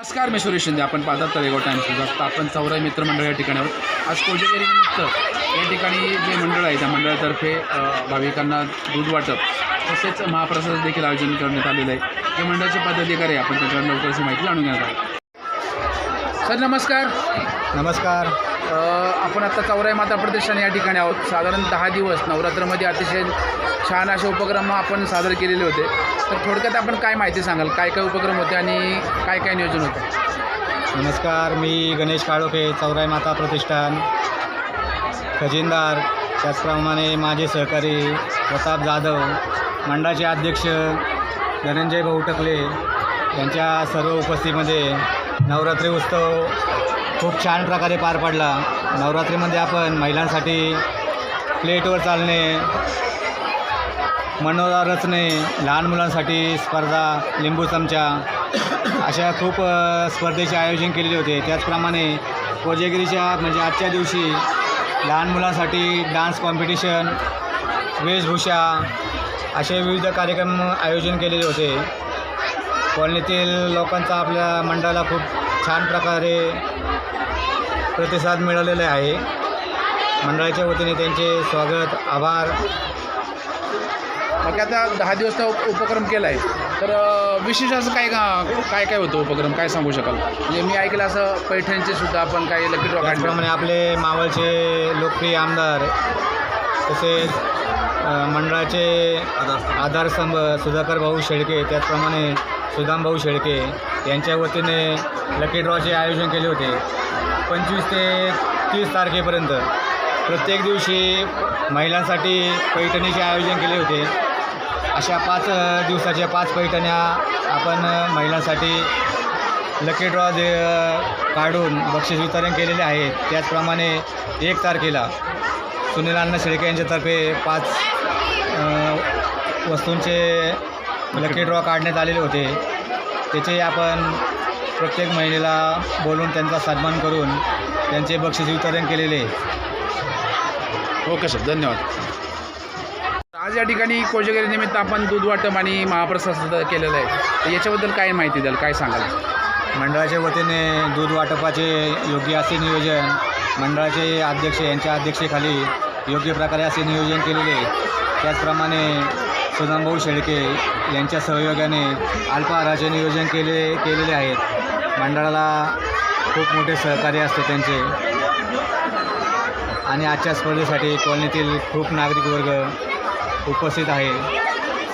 नमस्कार मी सुरेश शिंदे. आपण पाहतात तळेगाव टाइम्स आता आपण चौराई मित्रमंडळ या ठिकाणी आहोत. आज कोजगिरीनिमित्त या ठिकाणी जे मंडळ आहे त्या मंडळातर्फे भाविकांना दूध वाटप तसेच महाप्रसाद देखील आयोजन करण्यात आलेलं आहे. जे मंडळाचे पदाधिकारी आहे आपण त्यांच्याकडून लवकरची माहिती जाणून घेणार आहोत. सर नमस्कार. नमस्कार. आपण आता चौराई माता प्रतिष्ठान या ठिकाणी आहोत. साधारण दहा दिवस नवरात्रमध्ये अतिशय छान असे उपक्रम आपण सादर केलेले होते. तर थोडक्यात आपण काय माहिती सांगाल? काय काय उपक्रम होते आणि काय काय नियोजन होतं? नमस्कार मी गणेश काळोखे चौराई माता प्रतिष्ठान. खजिनदार त्याचप्रमाणे माझे सहकारी प्रताप जाधव मंडळाचे अध्यक्ष धनंजय भाऊ टकले यांच्या सर्व उपस्थितीमध्ये नवरात्री उत्सव खूप छान प्रकारे पार पडला. नवरात्रीमध्ये आपण महिलांसाठी प्लेटवर चालणे मनोरा रचणे लहान मुलांसाठी स्पर्धा लिंबू चमचा अशा खूप स्पर्धेचे आयोजन केलेले होते. त्याचप्रमाणे कोजेगिरीच्या म्हणजे आजच्या दिवशी लहान मुलांसाठी डान्स कॉम्पिटिशन वेशभूषा असे विविध कार्यक्रम आयोजन केलेले होते. कॉलनीतील लोकांचा आपल्या मंडळाला खूप छान प्रकारे प्रतिसाद मिळालेला आहे. मंडळाच्या वतीने त्यांचे स्वागत आभार. मग आता दहा दिवस तो उपक्रम केला आहे तर अ, विशेष असं काय का- काय काय होतं उपक्रम? काय सांगू शकाल? म्हणजे मी ऐकलं असं पैठणचे सुद्धा आपण काही लकी ड्रॉ त्याचप्रमाणे आपले मावळचे लोकप्रिय आमदार तसेच अ, मंडळाचे आधारस्तंभ सुधाकर भाऊ शेळके त्याचप्रमाणे सुदामभाऊ शेळके यांच्या वतीने लकी ड्रॉचे आयोजन केले होते. पंचवीस ते तीस तारखेपर्यंत प्रत्येक दिवशी महिलांसाठी पैठणीचे आयोजन केले होते. अशा पाच दिवसाच्या पाच पैठण्या आपण महिलांसाठी लकी ड्रॉ दे काढून बक्षीस वितरण केलेले आहे त्याचप्रमाणे एक तारखेला सुनील अण्णा शेळके यांच्यातर्फे पाच वस्तूंचे लकी ड्रॉ काढण्यात आलेले होते. त्याचे आपण प्रत्येक महिलेला बोलून त्यांचा सन्मान करून त्यांचे बक्षीस वितरण केलेले. ओके सर धन्यवाद. आज या ठिकाणी कोजागिरी निमित्त आपण दूध वाटप आणि महाप्रसाद सुद्धा केलेलं आहे. तर याच्याबद्दल काय माहिती द्याल? काय सांगाल? मंडळाच्या वतीने दूध वाटपाचे योग्य असे नियोजन मंडळाचे अध्यक्ष यांच्या अध्यक्षतेखाली योग्य प्रकारे असे नियोजन केलेले आहे. त्याचप्रमाणे सुदामभाऊ शेळके यांच्या सहयोगाने अल्पाहाराचे नियोजन केले केलेले आहेत. मंडळाला खूप मोठे सहकार्य असते त्यांचे. आणि आजच्या स्पर्धेसाठी कॉलनीतील खूप नागरिक वर्ग उपस्थित आहे.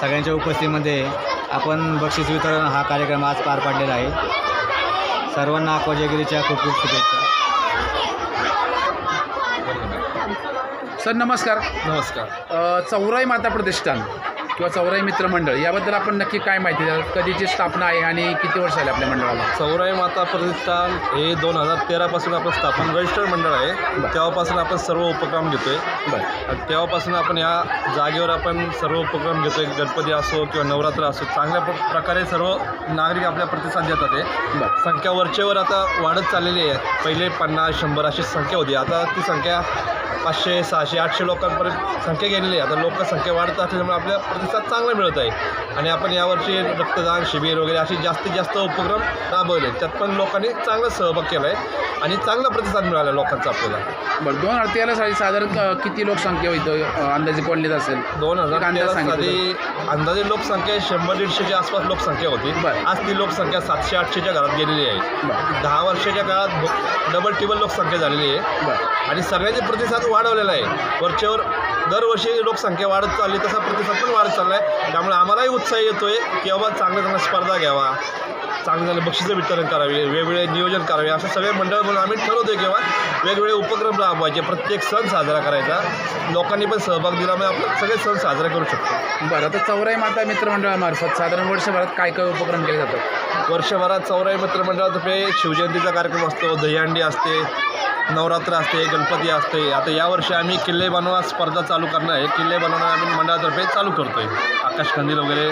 सगळ्यांच्या उपस्थितीमध्ये आपण बक्षीस वितरण हा कार्यक्रम आज पार पाडलेला आहे. सर्वांना कोजागिरीच्या खूप खूप शुभेच्छा. सर नमस्कार. नमस्कार. चौराई माता प्रतिष्ठान. किंवा चौराई मित्र मंडळ याबद्दल आपण नक्की काय माहिती द्याल? कधीची स्थापना आहे आणि किती वर्ष आले आपल्या मंडळाला? चौराई माता प्रतिष्ठान हे दोन हजार तेरापासून आपण स्थापन रजिस्टर्ड मंडळ आहे. तेव्हापासून आपण सर्व उपक्रम घेतोय. बरं. आणि तेव्हापासून आपण या जागेवर आपण सर्व उपक्रम घेतोय. गणपती असो किंवा नवरात्र असो चांगल्या प्र- प्रकारे सर्व नागरिक आपल्या प्रतिसाद देतात आहे संख्या वरचेवर आता वाढत चाललेली आहे. पहिले पन्नास शंभर अशी संख्या होती. आता ती संख्या पाचशे सहाशे आठशे लोकांपर्यंत संख्या गेलेली आहे. आता लोकसंख्या वाढत असल्यामुळे आपल्या प्रतिसाद चांगला मिळत आहे. आणि आपण यावर्षी रक्तदान शिबिर वगैरे असे जास्तीत जास्त उपक्रम राबवले. त्यात पण लोकांनी चांगला सहभाग केला आहे आणि चांगला प्रतिसाद मिळाला लोकांचा आपल्याला. बरं दोन हजार तेरा साली साधारण किती लोकसंख्या होईल अंदाजे कोणलीच असेल? दोन हजार अंदाज साली अंदाजे लोकसंख्या शंभर दीडशेच्या आसपास लोकसंख्या होती. आज ती लोकसंख्या सातशे आठशेच्या घरात गेलेली आहे. दहा वर्षाच्या काळात डबल टिबल लोकसंख्या झालेली आहे. आणि सगळ्यांचे प्रतिसाद वाढवलेला आहे. वरच्यावर दरवर्षी लोकसंख्या वाढत चालली तसा प्रतिसाद पण वाढत चालला आहे त्यामुळे आम्हालाही उत्साह येतो आहे की बाबा चांगल्या चांगल्या स्पर्धा घ्यावा. चांगले चांगले बक्षिसं वितरण करावे वेगवेगळे नियोजन करावे असं सगळे मंडळ म्हणून आम्ही ठरवतो किंवा वेगवेगळे उपक्रम राबवायचे. प्रत्येक सण साजरा करायचा. लोकांनी पण सहभाग दिल्यामुळे आपण सगळे सण साजरे करू शकतो. बरं आता चौराई माता मित्रमंडळामार्फत साधारण वर्षभरात काय काय उपक्रम केले जातात? वर्षभरात चौराई मित्रमंडळातर्फे शिवजयंतीचा कार्यक्रम असतो दहीहंडी असते नवरात्र असते गणपती असते. आता यावर्षी आम्ही किल्ले बनवा स्पर्धा चालू करणार आहे. किल्ले बनवणं आम्ही मंडळातर्फे चालू करतो आहे आकाशकंदील वगैरे.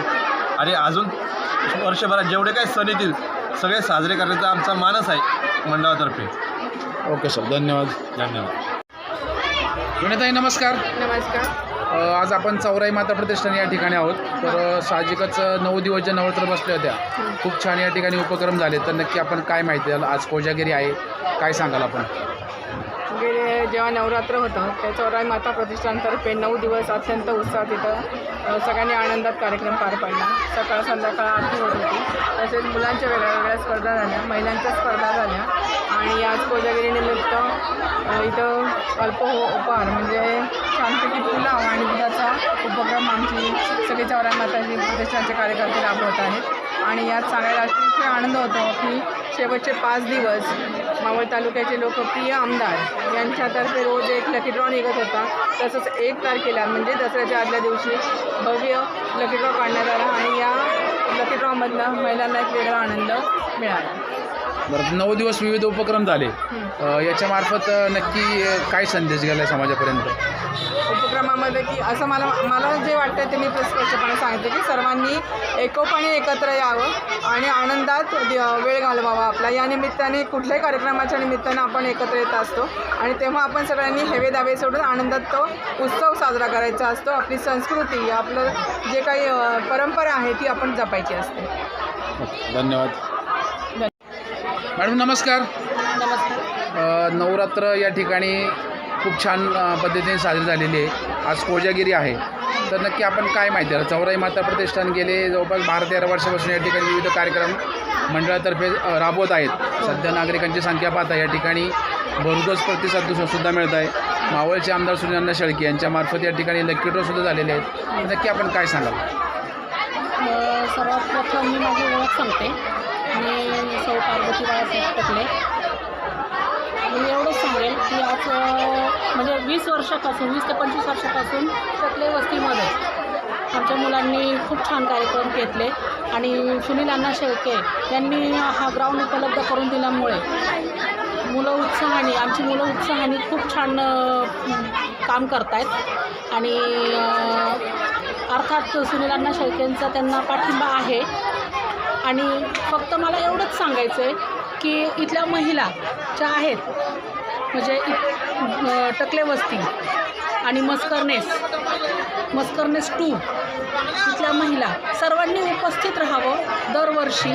आणि अजून वर्षभरात जेवढे काही सण येतील सगळे साजरे करण्याचा आमचा मानस आहे मंडळातर्फे. ओके सर धन्यवाद. धन्यवाद. सुनेताई नमस्कार. नमस्कार. अ, आज आपण चौराई माता प्रतिष्ठान या ठिकाणी आहोत. तर अ, साहजिकच अ, नऊ दिवस ज्या नवरात्र बसल्या होत्या खूप छान या ठिकाणी उपक्रम झाले. तर नक्की आपण काय माहिती द्याल? आज कोजागिरी आहे. काय सांगाल आपण? जेव्हा नवरात्र होतं ते चौराई माता प्रतिष्ठानतर्फे नऊ दिवस अत्यंत उत्साहात तिथं सगळ्यांनी आनंदात कार्यक्रम पार पाडला. सकाळ संध्याकाळ आरती होत होती. तसेच मुलांच्या वेगळ्या वेगळ्या स्पर्धा झाल्या महिलांच्या स्पर्धा झाल्या. आणि आज कोजागिरीनिमित्त इथं अल्प हो, उपहार म्हणजे छानपैकी पुलाव आणि दुधाचा उपक्रम आमची सगळी चौराई माताजी प्रतिष्ठानचे कार्यकर्ते राबवत आहेत. आणि यात सांगायला अतिशय आनंद होतो की शेवटचे पाच दिवस मावळ तालुक्याचे लोकप्रिय आमदार यांच्यातर्फे रोज एक लकी ड्रॉ निघत होता. तसंच एक तारखेला म्हणजे दसऱ्याच्या आदल्या दिवशी भव्य लकी ड्रॉ काढण्यात आला आणि या लकी ड्रॉमधला महिलांना एक वेगळा आनंद मिळाला. बरं नऊ दिवस विविध उपक्रम झाले. याच्यामार्फत नक्की काय संदेश गेला समाजापर्यंत? उपक्रमामध्ये की असं मला मला जे वाटतं ते मी स्पष्टपणे सांगते की सर्वांनी एकोपाने एकत्र यावं आणि आनंदात वेळ घालवावा आपला. या निमित्ताने कुठल्याही कार्यक्रमाच्या निमित्तानं आपण एकत्र येत असतो आणि तेव्हा आपण सगळ्यांनी हेवे दावे सोडून आनंदात तो उत्सव साजरा करायचा असतो. आपली संस्कृती आपलं जे काही परंपरा आहे ती आपण जपायची असते. धन्यवाद. मॅडम नमस्कार. नवरात्र या ठिकाणी खूप छान पद्धतीने साजरी झालेली आहे. आज कोजागिरी आहे. तर नक्की आपण काय माहिती आहे? चौराई माता प्रतिष्ठान गेले जवळपास बारा तेरा वर्षापासून या ठिकाणी विविध कार्यक्रम मंडळातर्फे राबवत आहेत. सध्या नागरिकांची संख्या पाहता या ठिकाणी भरघोस प्रतिसाद सुद्धा मिळत आहे. मावळचे आमदार सुनील शेळके यांच्यामार्फत या ठिकाणी लकी ड्रॉ सुद्धा झालेले आहेत. नक्की आपण काय सांगाल? सर्वात प्रथम मी माझी ओळख सांगते. आणि सौ पार्वती बाळासाहेब टकले मी एवढंच सांगेल की आज म्हणजे वीस वर्षापासून वीस ते पंचवीस वर्षापासून टकले वस्तीमध्ये आमच्या मुलांनी खूप छान कार्यक्रम घेतले. आणि सुनील अण्णा शेळके यांनी हा ग्राउंड उपलब्ध करून दिल्यामुळे मुलं उत्साहाने आमची मुलं उत्साहाने खूप छान काम करत आहेत आणि अर्थात सुनील अण्णा शेळकेंचा त्यांना पाठिंबा आहे. आणि फक्त मला एवढंच सांगायचं आहे की इथल्या महिला ज्या आहेत म्हणजे टकले वस्ती आणि मस्करनेस मस्करनेस टू इथल्या महिला सर्वांनी उपस्थित राहावं दरवर्षी.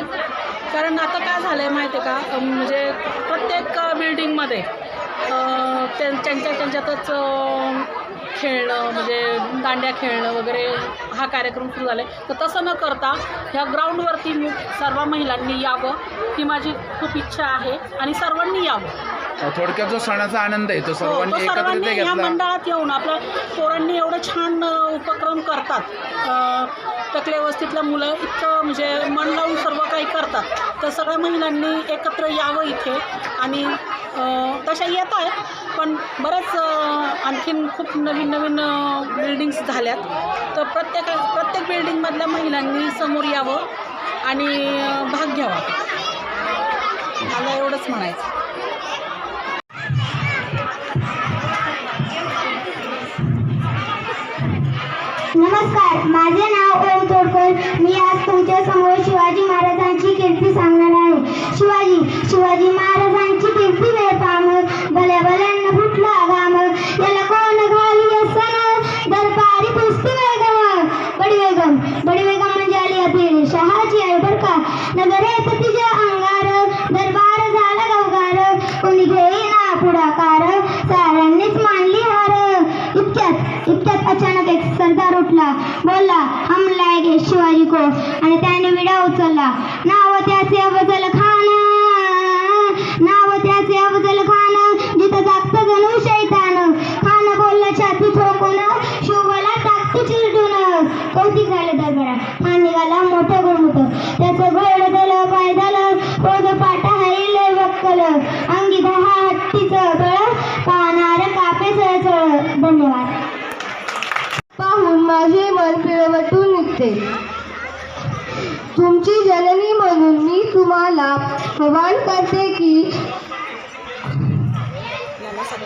कारण आता काय झालं आहे माहिती आहे का म्हणजे प्रत्येक बिल्डिंगमध्ये त्यांच्या त्यांच्यातच खेळणं म्हणजे दांड्या खेळणं वगैरे हा कार्यक्रम सुरू झाला आहे तर तसं न करता ह्या ग्राउंडवरती मु- सर्व महिलांनी यावं ही माझी खूप इच्छा आहे आणि सर्वांनी यावं. थोडक्यात जो सणाचा आनंद आहे तो हो, सर्वांनी या मंडळात येऊन आपल्या पोरांनी एवढं छान उपक्रम करतात. वस्तीतल्या मुलं इतकं म्हणजे मन लावून सर्व काही करतात. तर सगळ्या महिलांनी एकत्र यावं इथे आणि तशा येत आहेत पण बऱ्याच आणखीन खूप नवीन नवीन बिल्डिंग्स झाल्यात. तर प्रत्येक प्रत्येक बिल्डिंगमधल्या महिलांनी समोर यावं आणि भाग घ्यावा. मला एवढंच म्हणायचं. नमस्कार माझे नाव ओम तोडकर. मी आज तुमच्यासमोर शिवाजी महाराजांची कीर्ती सांगणार आहे. शिवाजी शिवाजी महाराजांची कीर्ती वेळ पाम भल्या भल्यांना फुटला घाम. याला कोण घाली असन दरबारी पुस्ती वेगम बडी वेगम बडी वेगम म्हणजे आली अभिर शहाची आहे बर का. नगरेत तिच्या अंगार. दरबार झाला गवगार. कोणी घेईना पुढाकार. साऱ्यांनीच मानली हार. इतक्यात इतक्यात अचानक एक सरदार उठला. बोलला हम लायगे शिवाजी को. आणि त्याने विडा उचलला. नाव त्याचे अफजल खान त्याचे अफजल खान जिथं जागत जणू शैतान. खान बोलला छाती ठोकून शिवला टाकतो चिरडून. कौतिक झालं दरबारात? खान निघाला मोठं गुण त्याचं घोड झालं पायदल झालं पोद पाटा हाईल वक्कल. अंगी दहा हत्तीचं गळ पाहणार कापे चळचळ धन्यवाद. पाहून माझे मन पिळवटून निघते. तुमची जननी म्हणून मी तुम्हाला आवाहन करते की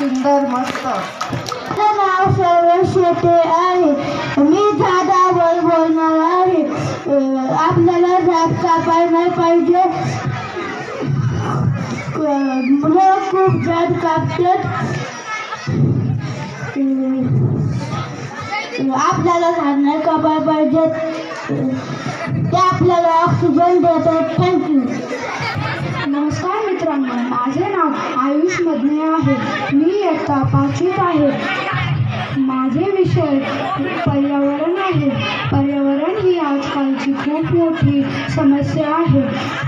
सुंदर मस्त. नाव सर्व शेटे आहे. मी दादावर बोलणार आहे. आपल्याला झाड कापाय नाही पाहिजे लोक मुलं खूप झाड कापतात. आपल्याला झाड नाही कापाय पाहिजेत. ते आपल्याला ऑक्सिजन देतात. माझे आयुष आहे. मी इयत्ता पाचवीत आहे. माझे विषय पर्यावरण आहे. पर्यावरण ही आजकालची खूप मोठी समस्या आहे.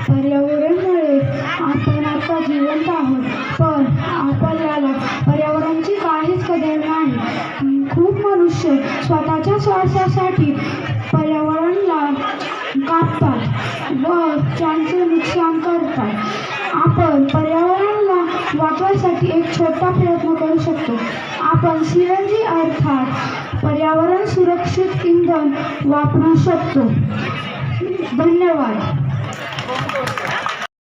पर्यावरणमुळे आपण आता जिवंत आहोत. पण आपल्याला पर्यावरणाची काहीच कदर नाही. खूप मनुष्य स्वतःच्या श्वासासाठी पर्यावरणला कापतात व त्यांचे नुकसान करतात. आपण पर्यावरण करण्यासाठी एक छोटा प्रयत्न करू शकतो. आपण सी एन जी अर्थात पर्यावरण सुरक्षित इंधन वापरू शकतो. धन्यवाद.